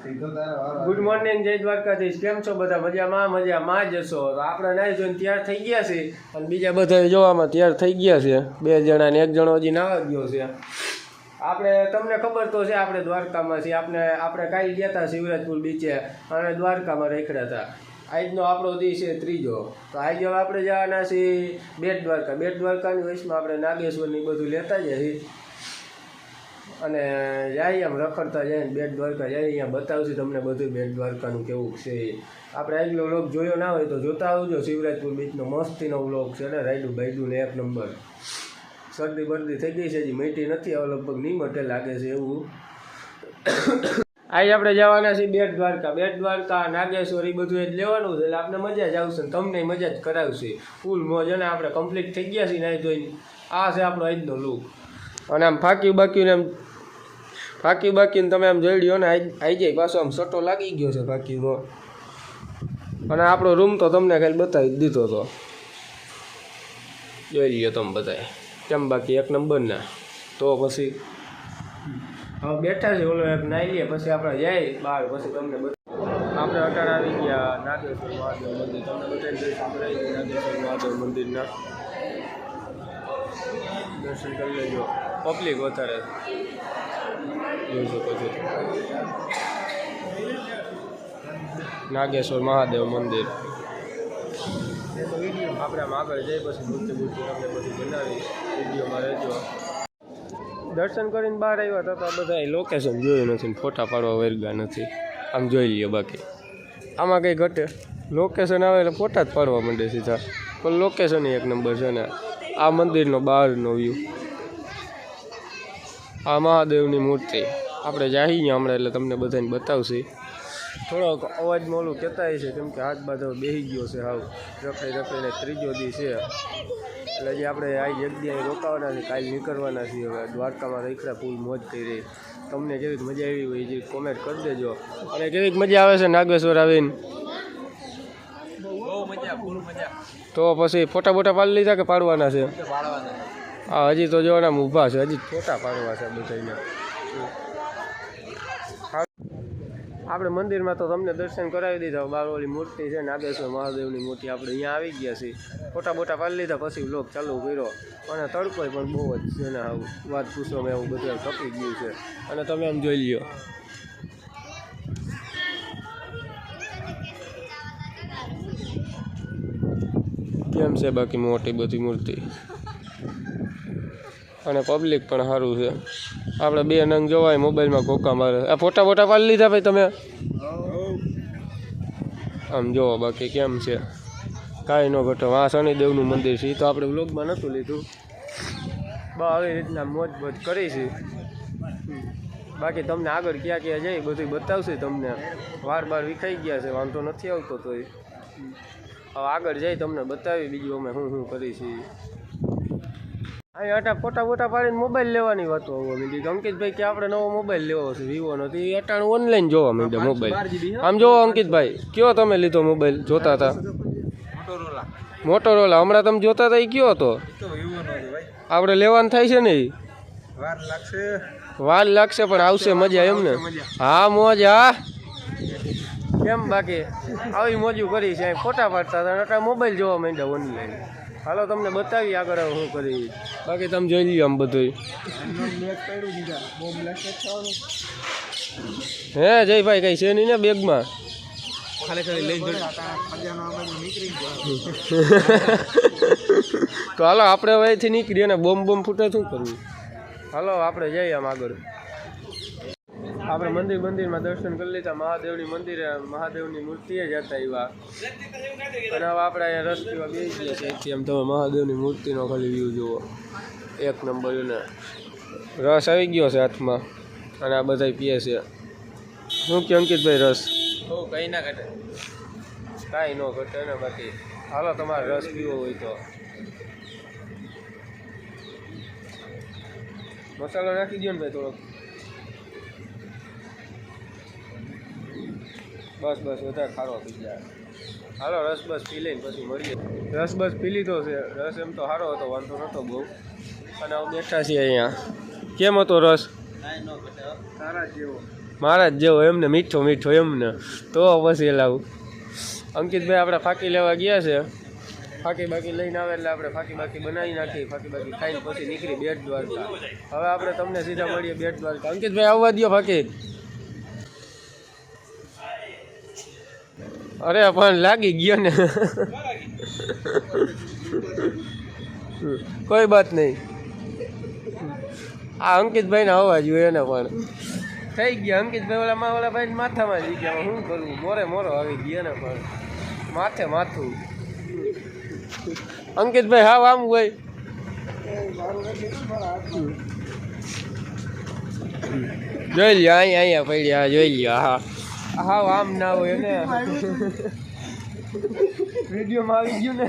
Good morning જય દ્વારકાધીશ. કેમ છો બધા? મજામાં? મજામાં જ છો. તો આપણે નાઈ જોઈને તૈયાર થઈ ગયા છે અને બીજા બધા જોવામાં તૈયાર થઈ ગયા છે. બે જણા ને એક જણો હજી નાવા ગયો છે. આપણે, તમને ખબર તો છે, આપણે દ્વારકામાં છીએ. આપણે આપણે કાલે ગયા હતા શિવરાજપુર બીચે. અને દ્વારકામાં રેખડ્યા હતા આજનો આપણો દી છે ત્રીજો. તો આજે આપણે જવાના છીએ બેટ દ્વારકા. બેટ દ્વારકાની વયસમાં આપણે નાગેશ્વરની બધું લેતા જઈએ અને જાય આમ રખડતા જાય બેટ દ્વારકા જાય અહીંયા બતાવશું તમને બધું બેટ દ્વારકાનું કેવું છે. આપણે આગલો વ્લોગ જોયો ના હોય તો જોતા આવજો. શિવરાજપુર બીચનો મસ્તીનો વ્લોગ છે ને. રાયડું બાયડું ને એક નંબર. શરદી બરદી થઈ ગઈ છે, હજી મીઠી નથી, હવે લગભગ નહીં લાગે છે એવું. આજે આપણે જવાના છીએ બેટ દ્વારકા. બેટ દ્વારકા, નાગેશ્વર એ બધું જ લેવાનું છે. એટલે આપણે મજા જ આવશે ને તમને મજા જ કરાવશે. ફૂલ મોજ અને આપણે કમ્પ્લીટ થઈ ગયા છીએ નાઈ જોઈને. આ છે આપણો આજનો લુક અને આમ ફાંકી બાકીને એમ ફાંકી બાકીને તમે આમ જોઈ લ્યો ને આવી જાય પાછો આમ સટો લાગી ગયો છે ફાંકીનો અને આપણો રૂમ તો તમને ખાલી બતાવી દીધો હતો જોઈ લ્યો તમે બધાય. કેમ બાકી? એક નંબરના તો પછી હવે બેઠા છે, ઓલો એક નાઈ લઈએ પછી આપણે જાય બહાર, પછી તમને આપણે અટાણ આવી ગયા, નાગેશ્વર મહાદેવ મંદિર. તમને બતાવી ગયા નાગેશ્વર મહાદેવ મંદિરના. દર્શન કરી લેજો. પબ્લિક વધારે. જોઈ શકો છો નાગેશ્વર મહાદેવ મંદિર. આપણે આમ આગળ જઈ પછી મૂર્તિ મૂર્તિ તમને બધું બનાવી વિડીયોમાં રહેજો. દર્શન કરીને બહાર આવ્યા તો આ બધા લોકેશન જોયું નથી ફોટા પાડવા વર્ગા નથી. આમ જોઈ લઈએ બાકી. આમાં કંઈ ઘટે. લોકેશન આવે એટલે ફોટા જ પાડવા માંડે સીધા. પણ લોકેશન એક નંબર છે ને. આ મંદિરનો બહારનો વ્યૂ આ મહાદેવની મૂર્તિ. આપણે જાહી હમણાં એટલે તમને બધાને બતાવશે. થોડોક અવાજમાં ઓલું કહેતા છે કેમ કે હાથ બાજુ બેસી ગયો છે હાવ. રખડી રખડીને ત્રીજો દી છે. એટલે જે આપણે આ જગ્યાએ રોકાવાના છે કાલે નીકળવાના છીએ હવે. દ્વારકામાં રેખડા ફૂલ મોજ કરી રહી. તમને કેવીક મજા આવી હોય જે કોમેન્ટ કરી દેજો. અને કેવીક મજા આવે છે નાગેશ્વર આવીને? તો પછી ફોટા બોટા પાડી લીધા કે પાડવાના છે. હા હજી તો જોવાના ઊભા છે, હજી ફોટા પાડવા છે બધાને આપણે મંદિરમાં તો તમને દર્શન કરાવી દીધા બારવાળી મૂર્તિ છે નાગેશ્વર મહાદેવની મૂર્તિ આપણે અહીંયા આવી ગયા છીએ. ફોટા બોટા પાડી લીધા, પછી લોક ચાલુ કર્યો. અને તડકો પણ બહુ જ છે ને આવું વાત પૂછવામાં એવું બધું તપી ગયું છે. અને તમે આમ જોઈ લ્યો. કેમ છે બાકી મોટી બધી મૂર્તિ? અને પબ્લિક પણ સારું છે. આપણે બે નંગ જોવાય મોબાઈલમાં કોકા મારે. આ ફોટા ફોટા પાડી લીધા ભાઈ તમે? આમ જોવો બાકી કેમ છે? કાંઈ ન ઘટો. આ શનિદેવનું મંદિર છે તો આપણે વ્લોગમાં નહોતું લીધું. બા આવી રીતના મોજ મોજ કરી છે. બાકી તમને આગળ ક્યાં ક્યાં જઈ બધું બતાવશે તમને. વાર બાર વિખાઈ ગયા છે, વાંધો નથી આવતો તોય. હવે આગળ જઈ તમને બતાવી, બીજું અમે શું શું કરી છીએ અહીં અટા ફોટા ફોટા પાડીને મોબાઈલ લેવાની વાતો આવવા માંડી અંકિતભાઈ કે આપણે નવો મોબાઈલ લેવો છે વિવો નો. એ અટાણું ઓનલાઈન જોવા માંડ્યા મોબાઈલ આમ જોવો અંકિતભાઈ કયો તમે લીધો મોબાઈલ જોતા હતા? મોટોરોલા હમણાં તમે જોતા હતા એ કયો હતો? આપણે લેવાનું થાય છે ને ઈ? વાર લાગશે. પણ આવશે મજા એમ ને? હા મોજ. હા કેમ બાકી? આવી મોજું કરી છે ફોટા પાડતા હતા મોબાઈલ જોવા માંડ્યા ઓનલાઈન હાલો તમને બતાવી આગળ શું કરી બાકી તમે જોઈ લ્યો આમ બધું હે જયભાઈ કઈ છે નહીં ને બેગમાં? તો હાલો આપણે અહીંથી નીકળીએ ને બોમ્બ બોમ્બ ફૂટે શું કરવું? હાલો આપણે જઈએ આમ આગળ. આપણે મંદિર મંદિરમાં દર્શન કરી લીધા. મહાદેવની મંદિરે મહાદેવની મૂર્તિએ જતા આવ્યા અને હવે આપણે અહીંયા રસ પીવા બેસી ગયા છે અહીંથી એમ તમે મહાદેવની મૂર્તિનો ખાલી વ્યૂ જુઓ. એક નંબર ને રસ આવી ગયો છે હાથમાં. અને આ બધા પીએ છે. શું કે અંકિતભાઈ રસ? કઈ ના ઘટે. કાંઈ ન ઘટે ને બાકી. હાલો તમારે રસ પીવો હોય તો. મસાલો નાખી દો ને ભાઈ થોડોક. બસ બસ વધારે ખારો પી જાય હાલો રસ બસ પી લઈને પછી મળીએ. રસ બસ પી લીધો છે. રસ એમ તો સારો હતો વાંધો નહોતો બહુ. અને હવે બેઠા છીએ અહીંયા. કેમ હતો રસ? કાંઈ ન ઘટે સારા જેવો. મારા જ જેવો એમને મીઠો મીઠો એમને. તો પછી લાવું અંકિતભાઈ આપણે ફાકી લેવા ગયા છે. ફાકી બાકી લઈને આવે એટલે આપણે ફાકી બાકી બનાવી નાખી ફાકી બાકી ખાઈને પછી નીકળી બેટ દ્વારકા. હવે આપણે તમને સીધા મળીએ બેટ દ્વારકા. અંકિતભાઈ આવવા દો ફાકી. અરે, પણ લાગી ગયો ને. કોઈ બાત નહીં. આ અંકિતભાઈ ને આવવા જોઈએ એને પણ. થઈ ગયા. અંકિતભાઈ ઓલા માં ઓલા ભાઈ માથામાં જઈ ગયા શું કરવું મોરે મોરો આવી ગયો ને પણ. માથે માથું. અંકિતભાઈ, હાવ આમ હોય. જોઈ લ્યો અહીંયા અહીંયા પડ્યા હા જોઈ લ્યો, હા. હાવ આમ ના હોય ને વિડીયોમાં આવી ગયું ને.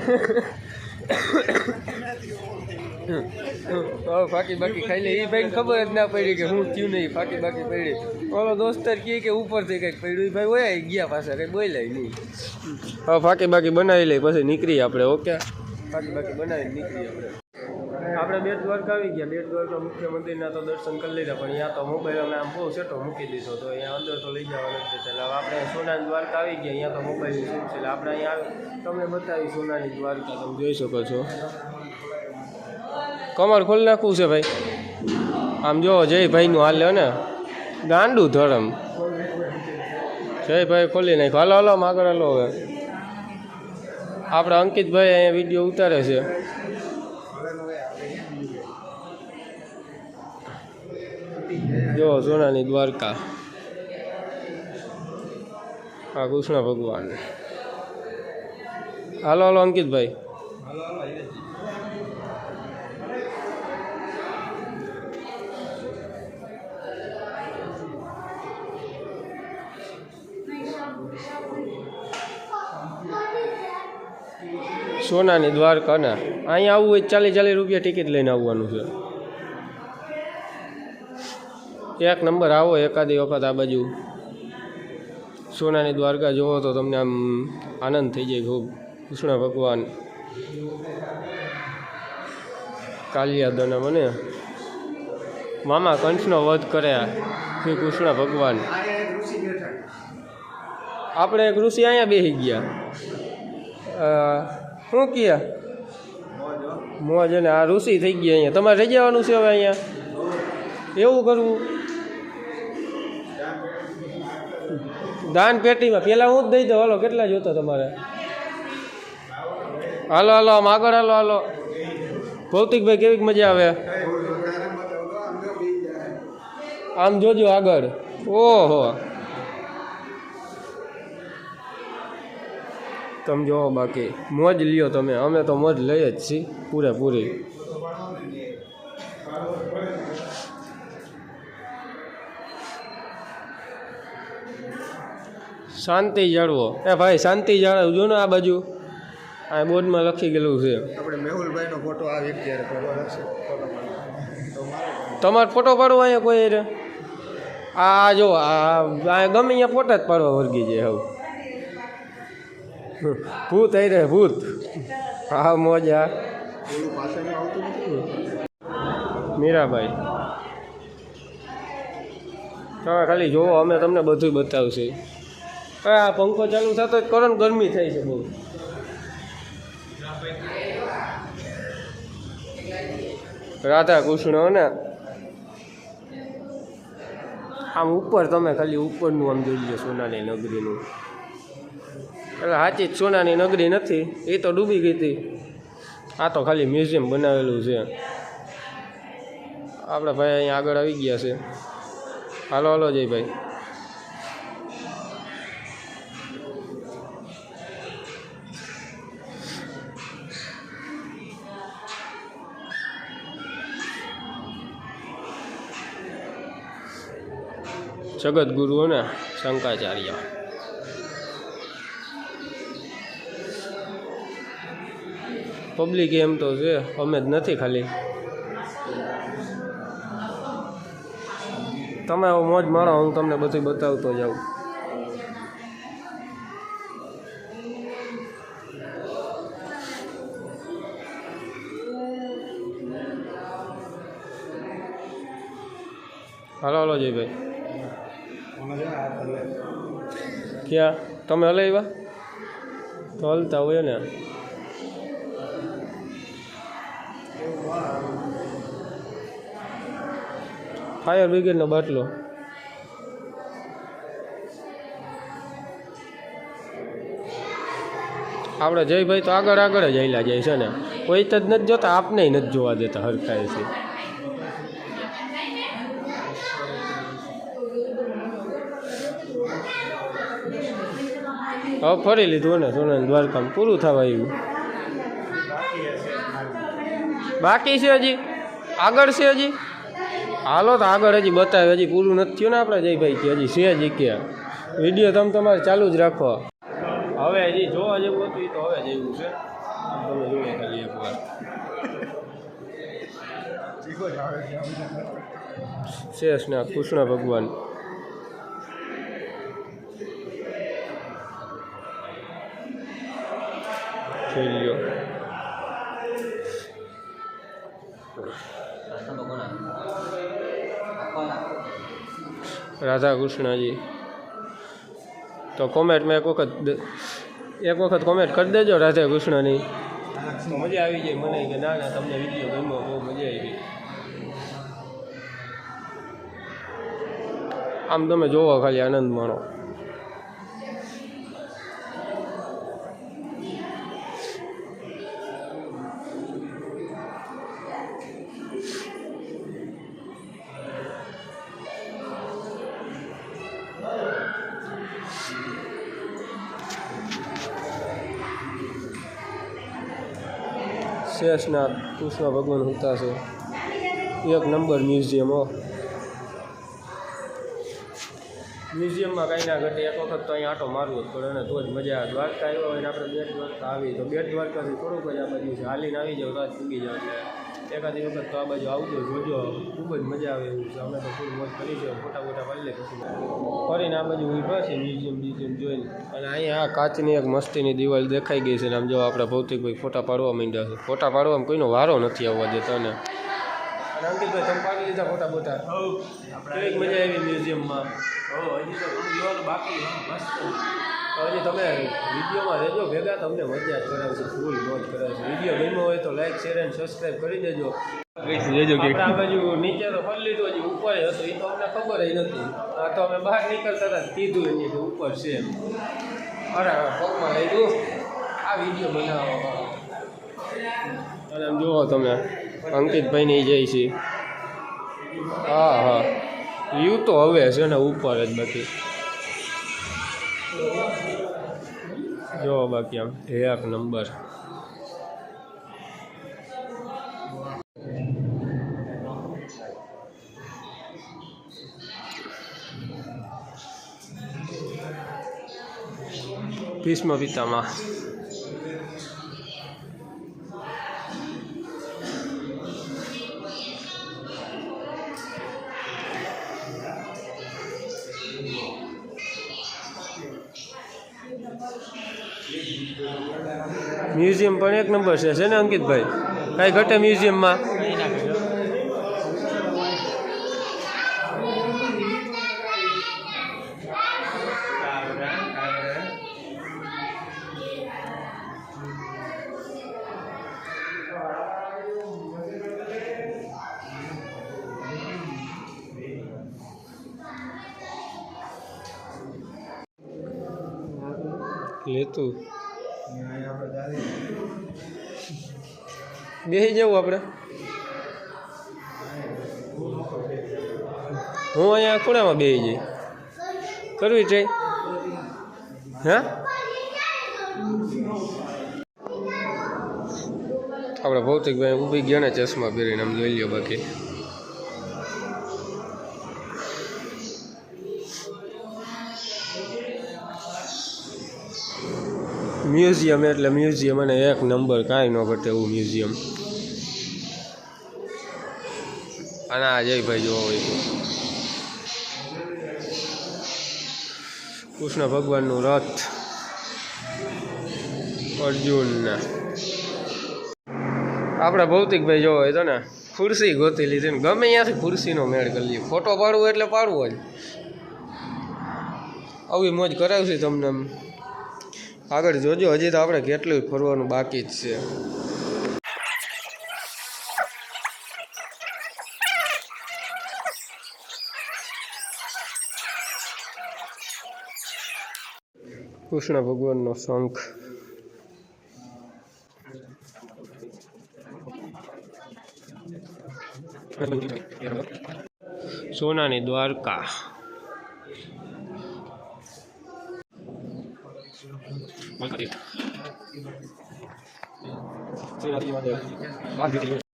ફાકી બાકી ખાઈ લે. એ ભાઈને ખબર જ ના પડી કે હું થયું નહીં ફાકી બાકી પડી. ઓલો દોસ્તર કહે કે ઉપરથી કંઈક પડ્યું. એ ભાઈ ઓયા ગયા પાછા કંઈ બોલાય નહીં. હવે ફાકી બાકી બનાવી લઈ પછી નીકળી આપણે ઓકે? ફાકી બાકી બનાવીને નીકળીએ આપણે. આપણે બેટ દ્વારકા આવી ગયા. બેટ દ્વારકા મુખ્ય મંદિરના તો દર્શન કરી લીધા, પણ અહીંયા તો મોબાઈલ અમે આમ બહુ સેટો મૂકી દીધો તો અહીંયા અંદર તો લઈ જવા નથી છે. એટલે આપણે સોનાની દ્વારકા આવી ગયા. અહીંયા તો મોબાઈલની સીમ છે. એટલે આપણે અહીંયા આવી તમને બતાવી સોનાની દ્વારકા. તમે જોઈ શકો છો. કમર ખોલી નાખવું છે ભાઈ. આમ જો જયભાઈનું હાલ ને. ગાંડું ધરમ. જયભાઈ ખોલી નાખ. હાલો હાલો આગળ હાલો હવે. આપણે અંકિતભાઈ અહીંયા વીડિયો ઉતારે છે. જો, સોનાની દ્વારકા. હા કૃષ્ણ ભગવાન. હાલો હાલો, અંકિતભાઈ. સોનાની દ્વારકા ને અહીંયા આવવું હોય ચાલીસ ચાલીસ રૂપિયા ટિકિટ લઈને આવવાનું છે. એક નંબર આવો, એકાદી વખત આ બાજુ. સોનાની દ્વારકા જુઓ તો તમને આમ આનંદ થઈ જાય ખૂબ. કૃષ્ણ ભગવાન. કાલિયાદના મને. મામા કંસનો વધ કર્યા. શ્રી કૃષ્ણ ભગવાન. આપણે એક ઋષિ અહીંયા બેસી ગયા. શું કહે મોજ અને આ ઋષિ થઈ ગયા અહીંયા. તમારે રહી જવાનું છે હવે અહીંયા? એવું કરવું? દાન પેટીમાં. પહેલાં હું જ દઈ દઉં. હાલો, કેટલા જોતા તમારે? હાલો હાલો, આમ આગળ હાલો હાલો. ભૌતિકભાઈ કેવી મજા આવે? આમ જોજો આગળ. ઓહો. તમે જોવો બાકી. મોજ લ્યો તમે. અમે તો મોજ લઈએ જ છીએ. પૂરેપૂરી. શાંતિ જાળવો. એ ભાઈ શાંતિ જાળવજો ને આ બાજુ આ બોર્ડમાં લખી ગયેલું છે. આપણે મેહુલભાઈનો ફોટો આવે ફોટો તમારે ફોટો પાડવો અહીંયા કોઈ રે? આ જો આ ગમે અહીંયા ફોટા જ પાડવા વર્ગી જાય હવે. ભૂત આવી રે ભૂત. હા મોજા. મીરાબાઈ. તમે ખાલી જોવો અમે તમને બધું બતાવશે. આ પંખો ચાલુ થતો જ કરો ને ગરમી થાય છે બહુ. રાધા કૃષ્ણ ને. આમ ઉપર તમે ખાલી ઉપરનું આમ જોઈ લો સોનાની નગરીનું. એટલે સાચી જ સોનાની નગરી નથી, એ તો ડૂબી ગઈ હતી. આ તો ખાલી મ્યુઝિયમ બનાવેલું છે. આપણા ભાઈ અહીંયા આગળ આવી ગયા છે. હાલો હાલો જયભાઈ. જગતગુરુ ને શંકરાચાર્ય. પબ્લિક એમ તો છે, અમે જ નથી ખાલી. તમે મોજ માણો, હું તમને બધું બતાવતો જાઉં. હાલો હાલો, જયભાઈ. ક્યાં? તમે હલાવ્યા તો હલતા હોય ને. ફાયર બ્રિગેડનો બાટલો. આપણે જયભાઈ તો આગળ આગળ જ હેલા જાય છે ને. કોઈ તો જ નથી જોતા આપને નથી જોવા દેતા હરખાય છે હવે ફરી લીધું ને સોનાની દ્વારકામ પૂરું થવા આવ્યું. બાકી છે હજી? આગળ છે હજી? હાલો તો આગળ હજી બતાવે હજી પૂરું નથી થયું ને આપણે જયભાઈ કે હજી છે હજી કે વીડિયો તમે તમારે ચાલુ જ રાખો. હવે હજી જો જેવું હતું એ તો હવે જેવું છે. તમે જોઈએ ખાલી એકવાર. જ શેષના કૃષ્ણ ભગવાન. જોઈ લ્યો રાધા કૃષ્ણજી. તો કોમેન્ટમાં એક વખત એક વખત કોમેન્ટ કરી દેજો રાધા કૃષ્ણની. મજા આવી જાય મને કે ના ના, તમને વીડિયો ગમ્યો બહુ મજા આવી આમ તમે જોવો ખાલી આનંદ માણો. શેષના કૃષ્ણ ભગવાન હુતા છે. એક નંબર મ્યુઝિયમ, હો. મ્યુઝિયમમાં કાંઈ ના ઘટે, એક વખત તો અહીંયા આટો મારવો જ પડે અને તો જ મજા આવે. દ્વારકા આવ્યો હોય ને આપણે બેટ દ્વારકા આવી તો બેટ દ્વારકાથી થોડુંક જ આ બાજુ છે. હાલીને આવી જાવ તો જ પૂગી જાવ એકાદી વખત તો આ બાજુ આવજો જોજો. ખૂબ જ મજા આવે એવું છે. અમે તો ફૂલ મોજ કરી છે. ફોટા ફોટા પાડી લે પછી. ફરીને આ બાજુ ઊભા છે મ્યુઝિયમ મ્યુઝિયમ જોઈને. અને અહીંયા આ કાચની એક મસ્તીની દિવાલ દેખાઈ ગઈ છે. ને આમ જો ભૌતિક ભૌતિકભાઈ ફોટા પાડવા માંડ્યા છે. ફોટા પાડવામાં કોઈનો વારો નથી આવવા દેતો ને. અંકિતભાઈ તમે પાડી લીધા ફોટા બોટા? કેવી મજા આવી મ્યુઝિયમમાં? હજી તો બાકી મસ્ત. હજી તમે વિડીયોમાં રહેજો, ભેગા તમને મજા જ કરાવશે ફૂલ મોજ કરાવશે વીડિયો ગમ્યો હોય તો લાઈક શેર એન્ડ સબસ્ક્રાઈબ કરી દેજો. આપણે બાજુ નીચે તો ફરી તો હજી, ઉપર હતું, એ તો અમને ખબર જ નથી. આ તો અમે બહાર નીકળતા હતા કીધું એની કે ઉપર છે એમ. અરે પગમાં લઈ દઉં આ વીડિયો બનાવવા અને આમ જુઓ તમે, અંકિતભાઈની જઈ છે. હા હા. વ્યૂ તો હવે છે ને ઉપર જ બાકી. જો બાકી આમ એક નંબર. ભીષ્મ પિતામાં. એક નંબર છે છે ને અંકિતભાઈ? કાંઈ ઘટે મ્યુઝિયમમાં? લેતું. બેસી જવું આપણે. હું અહીંયા ખૂણામાં બેસી જઈ કરવી ટ્રાય હા? આપણે ભૌતિકભાઈ ઊભી ગયા ને ચશ્મા પહેરીને, આમ જોઈ લ્યો બાકી. મ્યુઝિયમ એટલે મ્યુઝિયમ અને એક નંબર કાંઈ ન ઘટે એવું મ્યુઝિયમ. અને આ જયભાઈ જોવા હોય તો કૃષ્ણ ભગવાનનું રથ. અર્જુનના. આપણે ભૌતિકભાઈ જોવા હોય તો ને, ખુરશી ગોતી લીધી ને ગમે ત્યાંથી ખુરશીનો મેળ કરી લઈએ ફોટો પાડવો એટલે પાડવો જ. આવી મોજ કરાવશે તમને. આગળ જોજો, હજી તો આપણે કેટલું ફરવાનું બાકી જ છે. કૃષ્ણ ભગવાનનો શંખ. સોનાની દ્વારકા.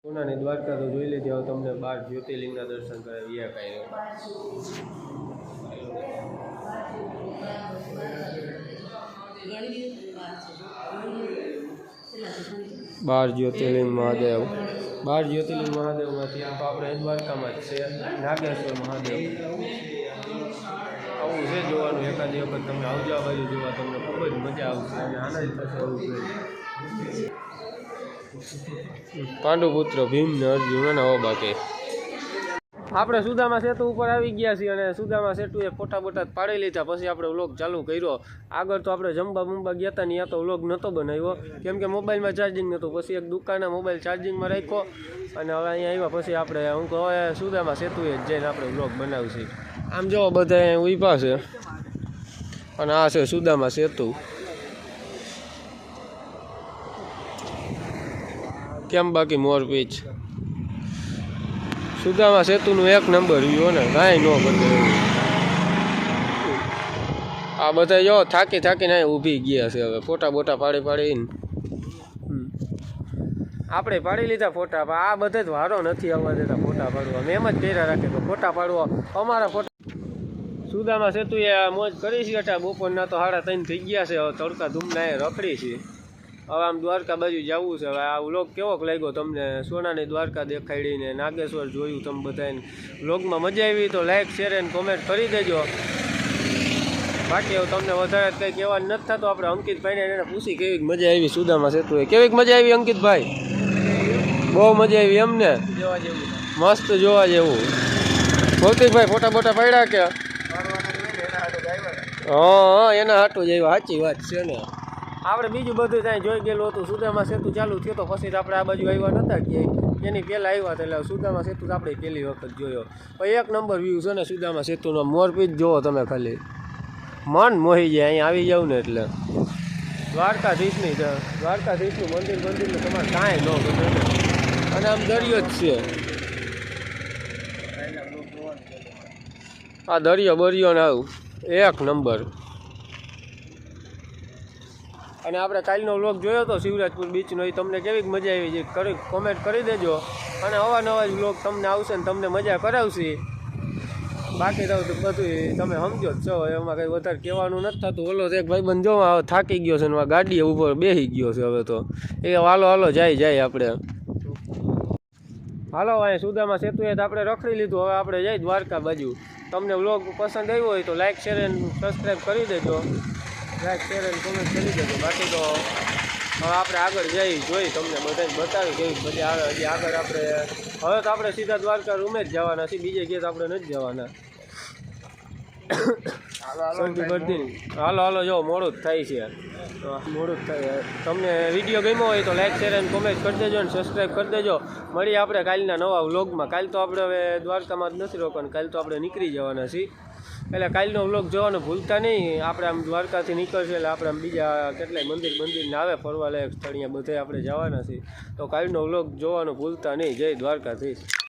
સોનાની દ્વારકા તો જોઈ લીધી, હવે તમને બાર જ્યોતિર્લિંગના દર્શન કરાવીએ કાંઈ બાર જ્યોતિર્લિંગ મહાદેવ. બાર જ્યોતિર્લિંગ મહાદેવમાંથી આપણે દ્વારકામાં જ છે, નાગેશ્વર મહાદેવ. આવું છે જોવાનું, એકાદી વખત તમે આવજો આ બાજુ જોવા તમને ખૂબ જ મજા આવશે. અને આનંદ થશે એવું છે. પાંડુપુત્ર ભીમ ને અર્જુન અને હો આપણે સુદામા સેતુ ઉપર આવી ગયા છીએ અને સુદામા સેતુએ ફોટા બોટા પાડી લીધા. પછી આપણે વ્લોગ ચાલુ કર્યો. આગળ તો આપણે જમવા બુંબા ગયા હતા, ત્યાં તો વ્લોગ નહોતો બનાવ્યો. કેમ કે મોબાઈલમાં ચાર્જિંગ નહોતું પછી એક દુકાને મોબાઈલ ચાર્જિંગમાં રાખ્યો. અને હવે અહીંયા આવ્યા. પછી આપણે, હું કહો સુદામા સેતુએ જઈને આપણે વ્લોગ બનાવશું. આમ જો બધા ઊભા છે. અને આ છે સુદામા સેતુ. કેમ બાકી મોર પીચ? સુદામા સેતુનું એક નંબર વ્યૂ ને, કાંઈ ન બને આ બધા જો થાકી થાકીને ઊભી ગયા છે હવે, ફોટા બોટા પાડી પાડીને. આપણે પાડી લીધા ફોટા આ બધે જ વારો નથી આવવા દેતા ફોટા પાડવા. મેં એમ જ પહેર્યા રાખે કે ફોટા પાડવા. અમારા ફોટા સુદામા સેતુએ આ મોજ કરી છે અટા બપોરના તો સાડા ત્રણ થઈ ગયા છે. હવે તડકા ધૂમના એ રખડી છે. હવે આમ દ્વારકા બાજુ જવું છે. હવે આ વ્લોગ કેવોક લાગ્યો તમને? સોનાની દ્વારકા દેખાડીને નાગેશ્વર જોયું તમે બધાને વ્લોગમાં મજા આવી તો લાઈક શેર અને કોમેન્ટ કરી દેજો. બાકી તમને વધારે કંઈ કહેવા નથી થતું. આપણે અંકિતભાઈને એને પૂછી કેવી મજા આવી સુદામા સેતુએ. કેવી મજા આવી અંકિતભાઈ? બહુ મજા આવી એમને. મસ્ત જોવા જેવું. ભૌતિકભાઈ ફોટા બોટા પડ્યા કે? હા એના હાટું જ આવ્યા. સાચી વાત છે ને. આપણે બીજું બધું ત્યાં જોઈ ગયેલું હતું. સુદામા સેતુ ચાલુ થયો તો પછી આપણે આ બાજુ આવ્યા નતા ક્યાંય. એની પહેલાં આવ્યા હતા એટલે સુદામા સેતુ આપણે પહેલી વખત જોયો. એક નંબર વ્યૂ છે ને સુદામા સેતુનો. જ જોવો તમે ખાલી. મન મોહી જાય અહીંયા આવી જાવ ને એટલે. દ્વારકાધીશની દ્વારકાધીશનું મંદિર મંદિર તમારે કાંઈ ન ગમે અને આમ દરિયો જ છે. આ દરિયો બરિયો ને આવું. એક નંબર. અને આપણે કાલનો વ્લોગ જોયો તો શિવરાજપુર બીચનો એ તમને કેવી મજા આવી છે, કરી કોમેન્ટ કરી દેજો. અને અવાનવા વ્લોગ તમને આવશે ને તમને મજા કરાવશે. બાકી તો બધું તમે સમજો જ છો, એમાં કંઈ વધારે કહેવાનું નથી થતું. ઓલો એક ભાઈ બંધ જો થાકી ગયો છે ને આ ગાડીએ ઉપર બેસી ગયો છે હવે તો. એ હાલો હાલો, જાય જાય આપણે. હાલો અહીં સુદામાં સેતુએ તો આપણે રખડી લીધું, હવે આપણે જઈ દ્વારકા બાજુ. તમને વ્લોગ પસંદ આવ્યો હોય તો લાઈક શેર એન્ડ સબસ્ક્રાઈબ કરી દેજો. લાઈક શેર એન્ડ કોમેન્ટ કરી દેજો. બાકી તો હવે આપણે આગળ જઈ, જોઈ તમને બધાને બતાવી કેવી મજા આવે હજી આગળ આપણે હવે તો આપણે સીધા દ્વારકા રૂમે જ જવાના છીએ. બીજે ક્યાંય આપણે નથી જવાના. સંજુ બર્દીન હાલો હાલો જો મોડું જ થાય છે. મોડું જ થાય. તમને વીડિયો ગમ્યો હોય તો લાઈક શેર અને કોમેન્ટ કરી દેજો અને સબસ્ક્રાઈબ કરી દેજો. મળીએ આપણે કાલના નવા વ્લોગમાં. કાલ તો આપણે હવે દ્વારકામાં જ નથી રોકવાનું કાલ તો આપણે નીકળી જવાના છીએ. એટલે કાલનો વ્લોગ જોવાનું ભૂલતા નહીં. આપણે આમ દ્વારકાથી નીકળશે એટલે આપણે આમ બીજા કેટલાય મંદિર મંદિરને આવે ફરવા લાયક સ્થળ અહીંયા બધે આપણે જવાના છીએ. તો કાલનો વ્લોગ જોવાનું ભૂલતા નહીં. જય દ્વારકાધીશ.